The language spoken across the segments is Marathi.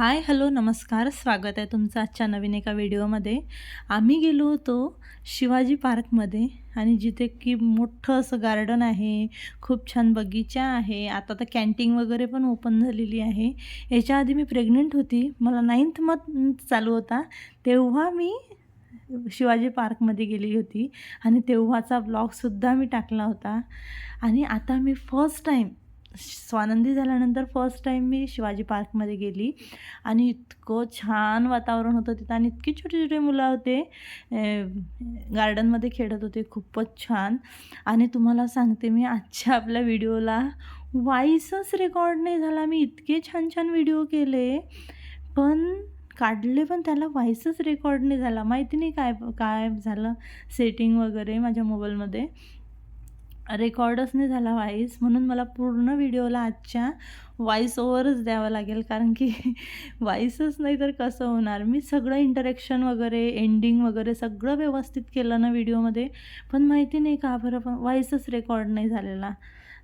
हाय हॅलो नमस्कार. स्वागत आहे तुमचं आजच्या नवीन एका व्हिडिओमध्ये. आम्ही गेलो होतो शिवाजी पार्कमध्ये आणि जिथे की मोठं असं गार्डन आहे खूप छान बगीचा आहे. आता तर कॅन्टीन वगैरे पण ओपन झालेली आहे. याच्या आधी मी प्रेग्नंट होती. मला नाईन्थ मंथ चालू होता. तेव्हा मी शिवाजी पार्कमध्ये गेली होती आणि तेव्हाचा ब्लॉगसुद्धा मी टाकला होता. आणि आता मी फर्स्ट टाईम स्वानंदी झाल्यानंतर फर्स्ट टाईम मी शिवाजी पार्कमध्ये गेली. आणि इतकं छान वातावरण होतं तिथं आणि इतकी छोटे छोटे मुलं होते. गार्डनमध्ये खेळत होते. खूपच छान. आणि तुम्हाला सांगते मी आजच्या आपल्या व्हिडिओला वाईसच रेकॉर्ड नाही झाला. मी इतके छान छान व्हिडिओ केले. पण काढले पण त्याला व्हाईसच रेकॉर्ड नाही झाला. माहिती नाही काय काय झालं सेटिंग वगैरे माझ्या मोबाईलमध्ये रेकॉर्डच नाही झाला व्हॉईस म्हणून मला पूर्ण व्हिडिओला आजच्या व्हॉईस ओव्हरच द्यावं लागेल. कारण की व्हॉईसच नाही तर कसं होणार? मी सगळं इंटरॅक्शन वगैरे एंडिंग वगैरे सगळं व्यवस्थित केलं ना व्हिडिओमध्ये. पण माहिती नाही का बरं पण व्हॉईसच रेकॉर्ड नाही झालेला.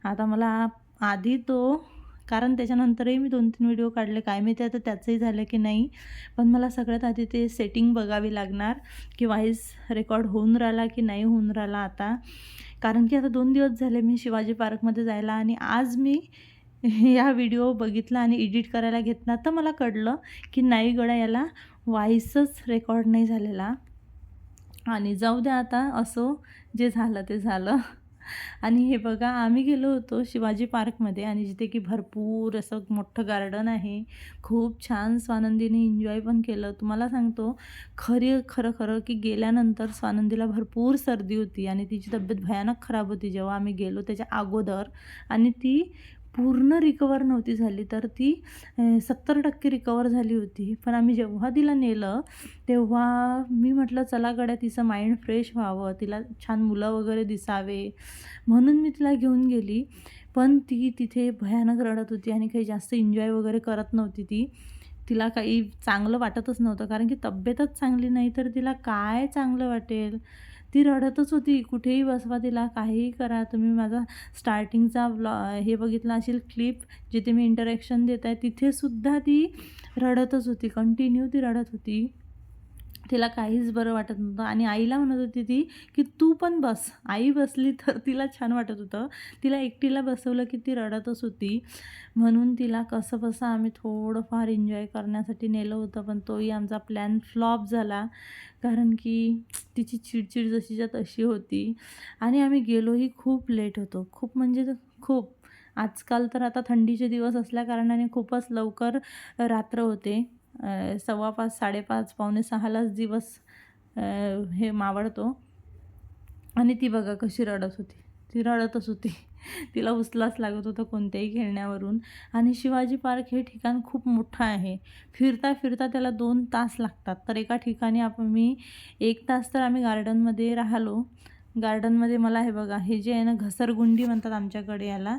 आता मला आधी तो कारण त्याच्यानंतरही मी दोन तीन व्हिडिओ काढले. काय माहिती आता त्याचंही झालं की नाही. पण मला सगळ्यात आधी ते सेटिंग बघावी लागणार की व्हॉईस रेकॉर्ड होऊन राहिला की नाही होऊन राहिला आता. कारण की आता दोन दिवस झाले मी शिवाजी पार्कमध्ये जायला आणि आज मी या व्हिडिओ बघितला आणि एडिट करायला घेतला तर मला कळलं की नाही गडा याला व्हॉईसच रेकॉर्ड नाही झालेला. आणि जाऊ द्या आता असो जे झालं ते झालं. आणि हे बघा आम्ही गेलो होतो शिवाजी पार्कमध्ये आणि जिथे की भरपूर असं मोठं गार्डन आहे. खूप छान स्वानंदीने एन्जॉय पण केलं. तुम्हाला सांगतो खरी खरं खरं की गेल्यानंतर स्वानंदीला भरपूर सर्दी होती आणि तिची तब्येत भयानक खराब होती जेव्हा आम्ही गेलो त्याच्या अगोदर. आणि ती पूर्ण रिकवर नव्हती झाली तर ती सत्तर टक्के रिकवर झाली होती. पण आम्ही जेव्हा तिला नेलं तेव्हा मी म्हटलं चला गड्या तिचं माइंड फ्रेश व्हावं तिला छान मुलं वगैरे दिसावे. म्हणून मी तिला घेऊन गेली. पण ती तिथे भयानक रडत होती आणि काही जास्त एन्जॉय वगैरे करत नव्हती ती. तिला काही चांगलं वाटतच नव्हतं कारण की तब्येतच चांगली नाही तर तिला काय चांगलं वाटेल? ती रडतच होती. कुठेही बसवा तिला काहीही करा. तुम्ही माझा स्टार्टिंगचा ब्लॉ हे बघितलं असेल क्लिप जिथे मी इंटरॅक्शन देत आहे तिथेसुद्धा ती रडतच होती. कंटिन्यू ती रडत होती. तिला काहीच बरं वाटत नव्हतं. आणि आईला म्हणत होती ती की तू पण बस. आई बसली तर तिला छान वाटत होतं. तिला एकटीला बसवलं की ती रडतच होती. म्हणून तिला कसं बसं आम्ही थोडंफार एन्जॉय करण्यासाठी नेलं होतं पण तोही आमचा प्लॅन फ्लॉप झाला. कारण की तिची चिडचिड जशीच्या तशी होती. आणि आम्ही गेलोही खूप लेट होतो. खूप म्हणजे खूप. आजकाल तर आता थंडीचे दिवस असल्याकारणाने खूपच लवकर रात्र होते. सव्वा पाच साडेपाच पावणे सहालाच दिवस हे मावळतो. आणि ती बघा कशी रडत होती. ती रडतच होती. तिला उचलाच लागत होतं कोणत्याही खेळण्यावरून. आणि शिवाजी पार्क हे ठिकाण खूप मोठं आहे. फिरता फिरता त्याला दोन तास लागतात. तर एका ठिकाणी आपण मी एक तास तर आम्ही गार्डनमध्ये राहिलो. गार्डनमध्ये मला हे बघा हे जे आहे ना घसरगुंडी म्हणतात आमच्याकडे याला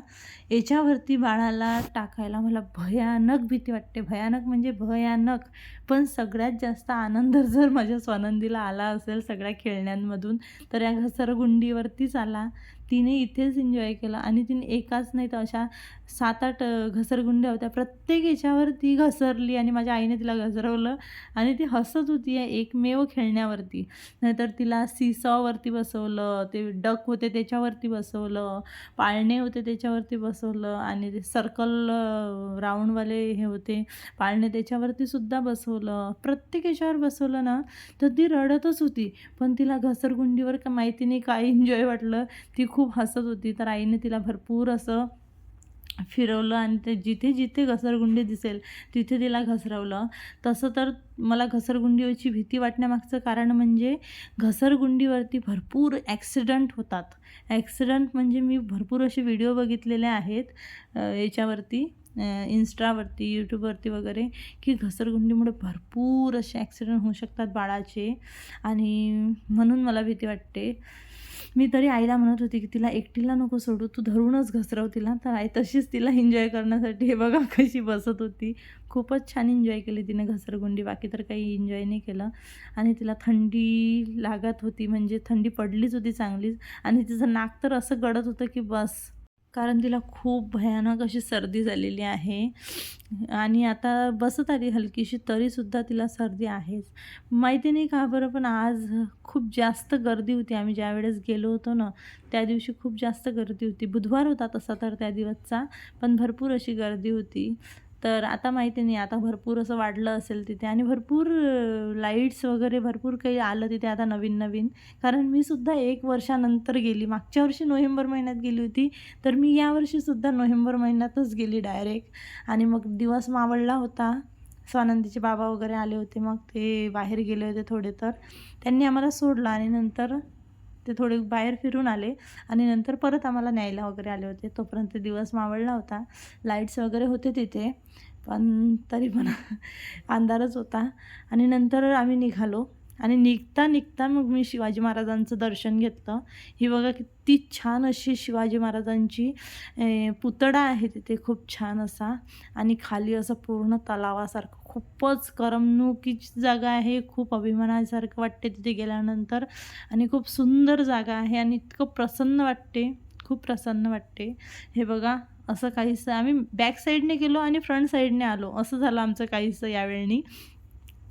याच्यावरती बाळाला टाकायला मला भयानक भीती वाटते. भयानक म्हणजे भयानक. पण सगळ्यात जास्त आनंद जर माझ्या स्वानंदीला आला असेल सगळ्या खेळण्यांमधून तर या घसरगुंडीवरतीच आला. तिने इथेच एन्जॉय केला. आणि तिने एकाच नाही तर अशा सात आठ घसरगुंड्या होत्या. प्रत्येक याच्यावर ती घसरली आणि माझ्या आईने तिला घसरवलं. आणि ती हसत होती एकमेव खेळण्यावरती. नाहीतर तिला सीसॉवरती बसवलं ते डक होते त्याच्यावरती बसवलं पाळणे होते त्याच्यावरती बसवलं आणि ते सर्कल राऊंडवाले हे होते पाळणे त्याच्यावरती सुद्धा बसवलं. प्रत्येक याच्यावर बसवलं ना तर ती रडतच होती. पण तिला घसरगुंडीवर का माहिती नाही काय एन्जॉय वाटलं. ती खूप हसत होती. तर आईने तिला भरपूर असं फिरवलं आणि ते जिथे जिथे घसरगुंडी दिसेल तिथे तिला घसरवलं. तसं तर मला घसरगुंडीवरची भीती वाटण्यामागचं कारण म्हणजे घसरगुंडीवरती भरपूर ॲक्सिडंट होतात. ॲक्सिडंट म्हणजे मी भरपूर असे व्हिडिओ बघितलेले आहेत याच्यावरती इन्स्टावरती यूट्यूबवरती वगैरे की घसरगुंडीमुळे भरपूर असे ॲक्सिडंट होऊ शकतात बाळाचे. आणि म्हणून मला भीती वाटते. मी तरी आईला म्हणत होती की तिला एकटीला नको सोडू तू धरूनच घसरव तिला. तर आई तशीच तिला एन्जॉय करण्यासाठी हे बघा कशी बसत होती. खूपच छान एन्जॉय केली तिने घसरगुंडी बाकी तर काही एन्जॉय नाही केलं. आणि तिला थंडी लागत होती म्हणजे थंडी पडलीच होती चांगलीच. आणि तिचं नाक तर असं गडत होतं की बस. कारण तिला खूप भयानक अशी सर्दी झालेली आहे. आणि आता बसत आली हलकीशी तरीसुद्धा तिला सर्दी आहेच. माहिती नाही का बरं पण आज खूप जास्त गर्दी होती. आम्ही ज्यावेळेस गेलो होतो ना त्या दिवशी खूप जास्त गर्दी होती. बुधवार होता तसा तर त्या दिवसचा पण भरपूर अशी गर्दी होती. तर आता माहिती नाही आता भरपूर असं वाढलं असेल तिथे आणि भरपूर लाईट्स वगैरे भरपूर काही आलं तिथे आता नवीन नवीन. कारण मी सुद्धा एक वर्षानंतर गेली. मागच्या वर्षी नोव्हेंबर महिन्यात गेली होती. तर मी यावर्षीसुद्धा नोव्हेंबर महिन्यातच गेली डायरेक्ट आणि मग दिवस मावळला होता. स्वानंदीचे बाबा वगैरे आले होते मग ते बाहेर गेले होते थोडे तर. त्यांनी आम्हाला सोडलं आणि नंतर ते थोडे बाहेर फिरून आले आणि नंतर परत आम्हाला न्यायला वगैरे आले होते. तोपर्यंत दिवस मावळला होता. लाईट्स वगैरे होते तिथे पण तरी पण अंधारच होता. आणि नंतर आम्ही निघालो. आणि निघता निघता मग मी शिवाजी महाराजांचं दर्शन घेतलं. ही बघा किती छान अशी शिवाजी महाराजांची पुतळा आहे तिथे खूप छान असा. आणि खाली असं पूर्ण तलावासारखं खूपच करमणुकीची जागा आहे खूप अभिमानासारखं वाटते तिथे गेल्यानंतर. आणि खूप सुंदर जागा आहे आणि इतकं प्रसन्न वाटते खूप प्रसन्न वाटते. हे बघा असं काहीसं आम्ही बॅक साईडने गेलो आणि फ्रंट साईडने आलो. असं झालं आमचं काहीसं यावेळी.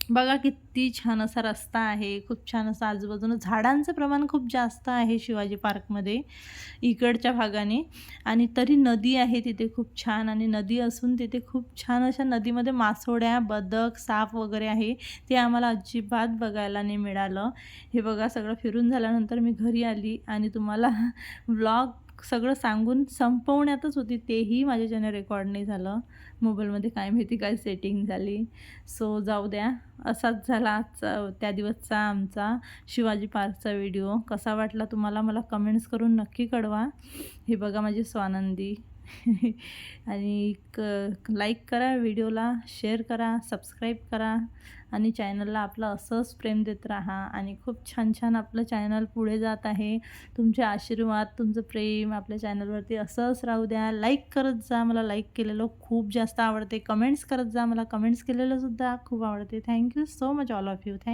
बघा किती छान असा रस्ता आहे खूप छान असं आजूबाजूनं झाडांचं प्रमाण खूप जास्त आहे शिवाजी पार्कमध्ये इकडच्या भागाने. आणि तरी नदी आहे तिथे खूप छान आणि नदी असून तिथे खूप छान अशा नदीमध्ये मासोड्या बदक साप वगैरे आहे ते आम्हाला अजिबात बघायला नाही मिळालं. हे बघा सगळं फिरून झाल्यानंतर मी घरी आली आणि तुम्हाला ब्लॉग सगळं सांगून संपवण्यातच होती. तेही माझ्याच्याने रेकॉर्ड नाही झालं. मोबाईलमध्ये काय माहिती काय सेटिंग झाली. सो जाऊ द्या. असाच झाला आजचा त्या दिवसचा आमचा शिवाजी पार्कचा व्हिडिओ. कसा वाटला तुम्हाला मला कमेंट्स करून नक्की कळवा. हे बघा माझी स्वानंदी. आणि क लाईक करा व्हिडिओला शेअर करा सबस्क्राईब करा. आणि चॅनलला आपलं असंच प्रेम देत राहा आणि खूप छान छान आपलं चॅनल पुढे जात आहे. तुमचे आशीर्वाद तुमचं प्रेम आपल्या चॅनलवरती असंच राहू द्या. लाईक करत जा मला लाईक केलेलं खूप जास्त आवडते. कमेंट्स करत जा मला कमेंट्स केलेलं सुद्धा खूप आवडते. Thank you so much all of you thank